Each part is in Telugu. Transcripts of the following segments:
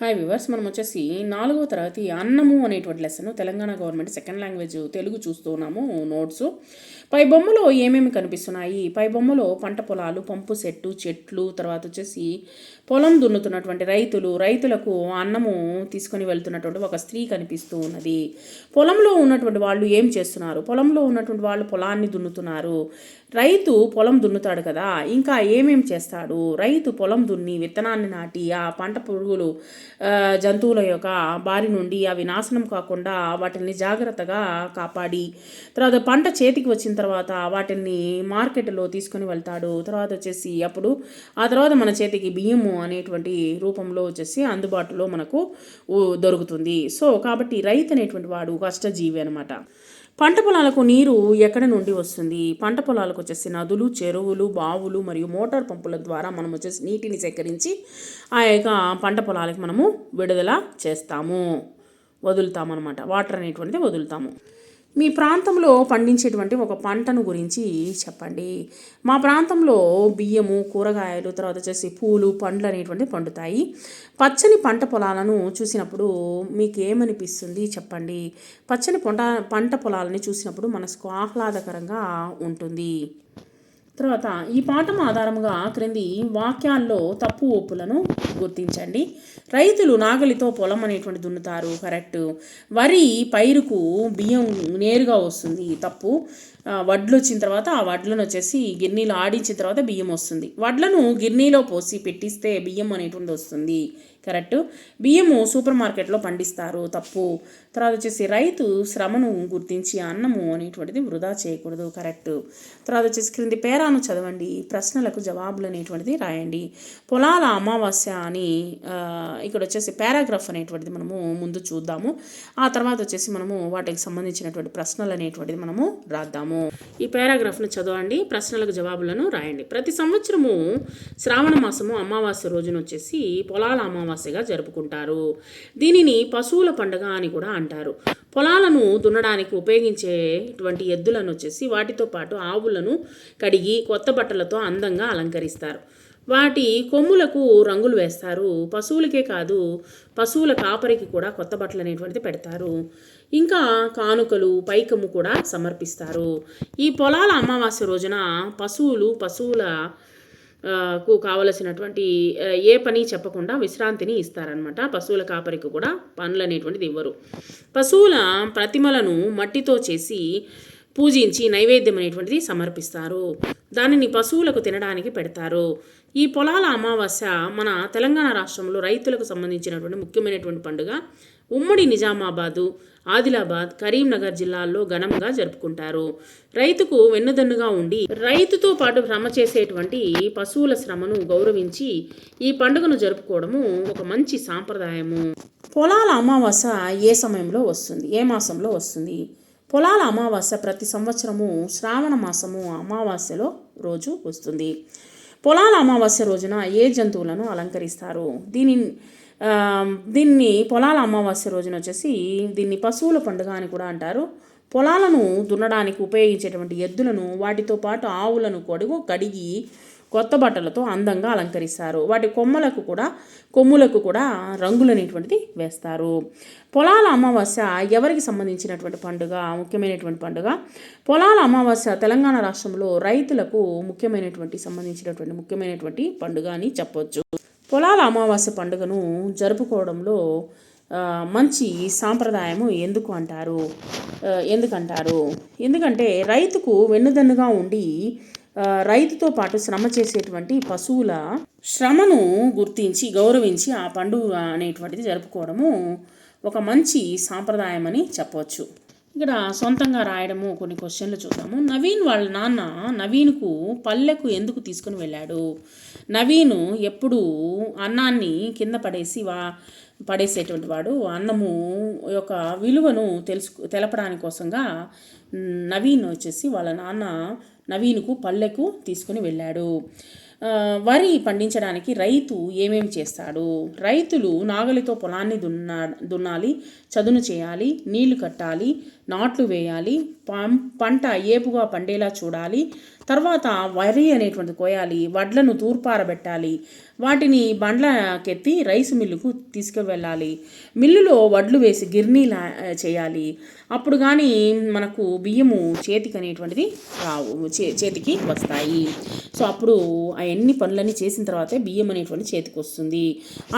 హాయ్ వివర్స్ మనం వచ్చేసి నాలుగవ తరగతి అన్నము అనేటువంటి lesson Telangana government second language Telugu చూస్తున్నాము నోట్స్ పై బొమ్మలో ఏమేమి కనిపిస్తున్నాయి? పై బొమ్మలో పంట పొలాలు పంపు సెట్టు చెట్లు తర్వాత వచ్చేసి పొలం దున్నుతున్నటువంటి రైతులు రైతులకు అన్నము తీసుకొని వెళ్తున్నటువంటి ఒక స్త్రీ కనిపిస్తూ ఉన్నది. పొలంలో ఉన్నటువంటి వాళ్ళు ఏం చేస్తున్నారు? పొలంలో ఉన్నటువంటి వాళ్ళు పొలాన్ని దున్నుతున్నారు. రైతు పొలం దున్నుతాడు కదా ఇంకా ఏమేం చేస్తాడు? రైతు పొలం దున్ని విత్తనాన్ని నాటి ఆ పంట పురుగులు జంతువుల యొక్క బారి నుండి అవి నాశనం కాకుండా వాటిని జాగ్రత్తగా కాపాడి తర్వాత పంట చేతికి వచ్చిన తర్వాత వాటిని మార్కెట్లో తీసుకొని వెళ్తాడు. తర్వాత వచ్చేసి అప్పుడు ఆ తర్వాత మన చేతికి బియ్యము అనేటువంటి రూపంలో వచ్చేసి అందుబాటులో మనకు దొరుకుతుంది. సో కాబట్టి రైతు అనేటువంటి వాడు కష్టజీవి అనమాట పంట పొలాలకు నీరు ఎక్కడ నుండి వస్తుంది? పంట పొలాలకు వచ్చేసి నదులు చెరువులు బావులు మరియు మోటార్ పంపుల ద్వారా మనం వచ్చేసి నీటిని సేకరించి ఆ యొక్క పంట పొలాలకు మనము విడుదల చేస్తాము. వదులుతాము అనమాట వాటర్ అనేటువంటిది వదులుతాము. మీ ప్రాంతంలో పండించేటువంటి ఒక పంటను గురించి చెప్పండి. మా ప్రాంతంలో బియ్యము కూరగాయలు తర్వాత వచ్చేసి పూలు పండ్లు అనేటువంటివి పండుతాయి. పచ్చని పంట పొలాలను చూసినప్పుడు మీకు ఏమనిపిస్తుంది చెప్పండి? పచ్చని పంట పంట పొలాలని చూసినప్పుడు మనసుకు ఆహ్లాదకరంగా ఉంటుంది. తర్వాత ఈ పాఠం ఆధారంగా క్రింది వాక్యాల్లో తప్పు ఒప్పులను గుర్తించండి. రైతులు నాగలితో పొలం అనేటువంటి దున్నుతారు కరెక్ట్. వరి పైరుకు బియ్యం నేరుగా వస్తుంది తప్పు. వడ్లు వచ్చిన తర్వాత ఆ వడ్లను వచ్చేసి గిన్నెలో ఆడించిన తర్వాత బియ్యం వస్తుంది. వడ్లను గిన్నెలో పోసి పెట్టిస్తే బియ్యం అనేటువంటి వస్తుంది. కరెక్ట్? బియ్యము సూపర్ మార్కెట్లో పండిస్తారు తప్పు. తర్వాత వచ్చేసి రైతు శ్రమను గుర్తించి అన్నము అనేటువంటిది వృధా చేయకూడదు. కరెక్ట్? తర్వాత వచ్చేసి క్రింది పేరాను చదవండి. ప్రశ్నలకు జవాబులు అనేటువంటిది రాయండి. పొలాల అమావాస్య అని ఇక్కడ వచ్చేసి పారాగ్రాఫ్ అనేటువంటిది మనము ముందు చూద్దాము. ఆ తర్వాత వచ్చేసి మనము వాటికి సంబంధించినటువంటి ప్రశ్నలు అనేటువంటిది మనము రాద్దాము. ఈ పారాగ్రాఫ్ను చదవండి ప్రశ్నలకు జవాబులను రాయండి. ప్రతి సంవత్సరము శ్రావణ మాసము అమావాస్య రోజున వచ్చేసి పొలాల అమావాస్యగా జరుపుకుంటారు. దీనిని పశువుల పండుగ అని కూడా అంటారు. పొలాలను దున్నడానికి ఉపయోగించేటువంటి ఎద్దులను వచ్చేసి వాటితో పాటు ఆవులను కడిగి కొత్త బట్టలతో అందంగా అలంకరిస్తారు. వాటి కొమ్ములకు రంగులు వేస్తారు. పశువులకే కాదు పశువుల కాపరికి కూడా కొత్త బట్టలు అనేటువంటిది పెడతారు. ఇంకా కానుకలు పైకము కూడా సమర్పిస్తారు. ఈ పొలాల అమావాస్య రోజున పశువులు పశువుల కు కావలసినటువంటి ఏ పని చెప్పకుండా విశ్రాంతిని ఇస్తారనమాట పశువుల కాపరికి కూడా పనులు అనేటువంటిది ఇవ్వరు. పశువుల ప్రతిమలను మట్టితో చేసి పూజించి నైవేద్యం అనేటువంటిది సమర్పిస్తారు. దానిని పశువులకు తినడానికి పెడతారు. ఈ పొలాల అమావాస్య మన తెలంగాణ రాష్ట్రంలో రైతులకు సంబంధించినటువంటి ముఖ్యమైనటువంటి పండుగ ఉమ్మడి నిజామాబాదు ఆదిలాబాద్ కరీంనగర్ జిల్లాల్లో ఘనంగా జరుపుకుంటారు. రైతుకు వెన్నుదన్నుగా ఉండి రైతుతో పాటు శ్రమ చేసేటువంటి పశువుల శ్రమను గౌరవించి ఈ పండుగను జరుపుకోవడము ఒక మంచి సాంప్రదాయము. పొలాల అమావాస్య ఏ సమయంలో వస్తుంది? ఏ మాసంలో వస్తుంది? పొలాల అమావాస్య ప్రతి సంవత్సరము శ్రావణ మాసము అమావాస్యలో రోజు వస్తుంది. పొలాల అమావాస్య రోజున ఏ జంతువులను అలంకరిస్తారు? దీని దీన్ని పొలాల అమావాస్య రోజున వచ్చేసి దీన్ని పశువుల పండుగ అని కూడా అంటారు. పొలాలను దున్నడానికి ఉపయోగించేటువంటి ఎద్దులను వాటితో పాటు ఆవులను కొడుగు కడిగి కొత్త బట్టలతో అందంగా అలంకరిస్తారు. వాటి కొమ్మలకు కూడా కొమ్ములకు కూడా రంగులు అనేటువంటిది వేస్తారు. పొలాల అమావాస్య ఎవరికి సంబంధించినటువంటి పండుగ? ముఖ్యమైనటువంటి పండుగ? పొలాల అమావాస్య తెలంగాణ రాష్ట్రంలో రైతులకు ముఖ్యమైనటువంటి సంబంధించినటువంటి ముఖ్యమైనటువంటి పండుగ అని చెప్పొచ్చు. పొలాల అమావాస్య పండుగను జరుపుకోవడంలో మంచి సాంప్రదాయము ఎందుకు అంటారు? ఎందుకంటారు? ఎందుకంటే రైతుకు వెన్నుదన్నుగా ఉండి రైతుతో పాటు శ్రమ చేసేటువంటి పశువుల శ్రమను గుర్తించి గౌరవించి ఆ పండుగ అనేటువంటిది జరుపుకోవడము ఒక మంచి సాంప్రదాయం అని చెప్పవచ్చు. ఇక్కడ సొంతంగా రాయడము కొన్ని క్వశ్చన్లు చూద్దాము. నవీన్ వాళ్ళ నాన్న నవీన్కు పల్లెకు ఎందుకు తీసుకుని వెళ్ళాడు? నవీను ఎప్పుడు అన్నాన్ని కింద పడేసి వా పడేసేటువంటి వాడు. అన్నము యొక్క విలువను తెలుసు తెలపడానికి కోసంగా నవీన్ వచ్చేసి వాళ్ళ నాన్న నవీన్కు పల్లెకు తీసుకుని వెళ్ళాడు. వరి పండించడానికి రైతు ఏమేమి చేస్తాడు? రైతులు నాగలితో పొలాన్ని దున్నా దున్నాలి చదును చేయాలి నీళ్ళు కట్టాలి నాట్లు వేయాలి పం పంట ఏపుగా పండేలా చూడాలి తర్వాత వరి అనేటువంటిది కోయాలి వడ్లను తూర్పారబెట్టాలి వాటిని బండ్లకెత్తి రైస్ మిల్లుకు తీసుకువెళ్ళాలి. మిల్లులో వడ్లు వేసి గిర్నీలా చేయాలి. అప్పుడు కానీ మనకు బియ్యము చేతికి అనేటువంటిది రావు చే చేతికి వస్తాయి. సో అప్పుడు అవన్నీ పనులన్నీ చేసిన తర్వాతే బియ్యం అనేటువంటి చేతికి వస్తుంది.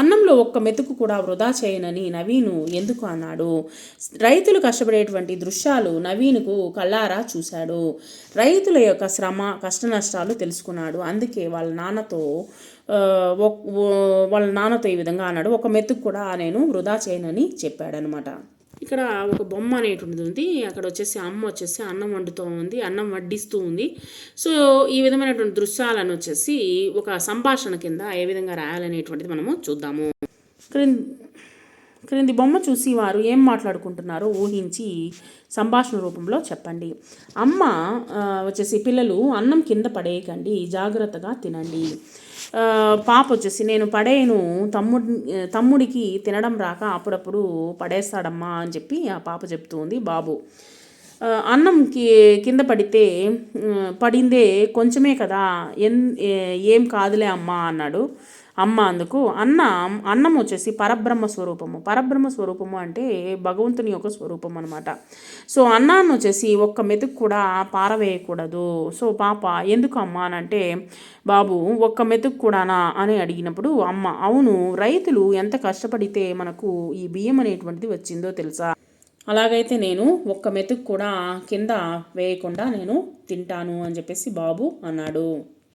అన్నంలో ఒక్క మెతుకు కూడా వృధా చేయనని నవీను ఎందుకు అన్నాడు? రైతులు కష్టపడేటువంటి దృశ్యాలు నవీన్కు కళ్ళారా చూశాడు. రైతుల యొక్క శ్రమ కష్ట నష్టాలు తెలుసుకున్నాడు. అందుకే వాళ్ళ నాన్నతో వాళ్ళ నాన్నతో ఈ విధంగా అన్నాడు. ఒక మెతుకు కూడా నేను వృధా చేయనని చెప్పాడనమాట. ఇక్కడ ఒక బొమ్మ అనేటువంటిది ఉంది అక్కడ వచ్చేసి అమ్మ వచ్చేసి అన్నం వండుతూ ఉంది. అన్నం వడ్డిస్తూ ఉంది. సో ఈ విధమైనటువంటి దృశ్యాలను వచ్చేసి ఒక సంభాషణ కింద ఏ విధంగా రాయాలనేటువంటిది మనము చూద్దాము. క్రింది బొమ్మ చూసి వారు ఏం మాట్లాడుకుంటున్నారో ఊహించి సంభాషణ రూపంలో చెప్పండి. అమ్మ వచ్చేసి పిల్లలు అన్నం కింద పడేయకండి జాగ్రత్తగా తినండి. పాప వచ్చేసి నేను పడేయను తమ్ముడి తమ్ముడికి తినడం రాక అప్పుడప్పుడు పడేస్తాడమ్మా అని చెప్పి ఆ పాప చెప్తుంది బాబు. అన్నంకి కింద పడితే పడిందే కొంచెమే కదా ఎన్ ఏం కాదులే అమ్మా అన్నాడు. అమ్మ అందుకు అన్న అన్నం వచ్చేసి పరబ్రహ్మ స్వరూపము. పరబ్రహ్మ స్వరూపము అంటే భగవంతుని యొక్క స్వరూపం అనమాట సో అన్నాన్ని వచ్చేసి ఒక్క మెతుకు కూడా పారవేయకూడదు. సో పాప ఎందుకు అమ్మ అని అంటే బాబు ఒక్క మెతుకు కూడానా అని అడిగినప్పుడు అమ్మ అవును రైతులు ఎంత కష్టపడితే మనకు ఈ బియ్యం అనేటువంటిది వచ్చిందో తెలుసా? అలాగైతే నేను ఒక్క మెతుకు కూడా కింద వేయకుండా నేను తింటాను అని చెప్పేసి బాబు అన్నాడు.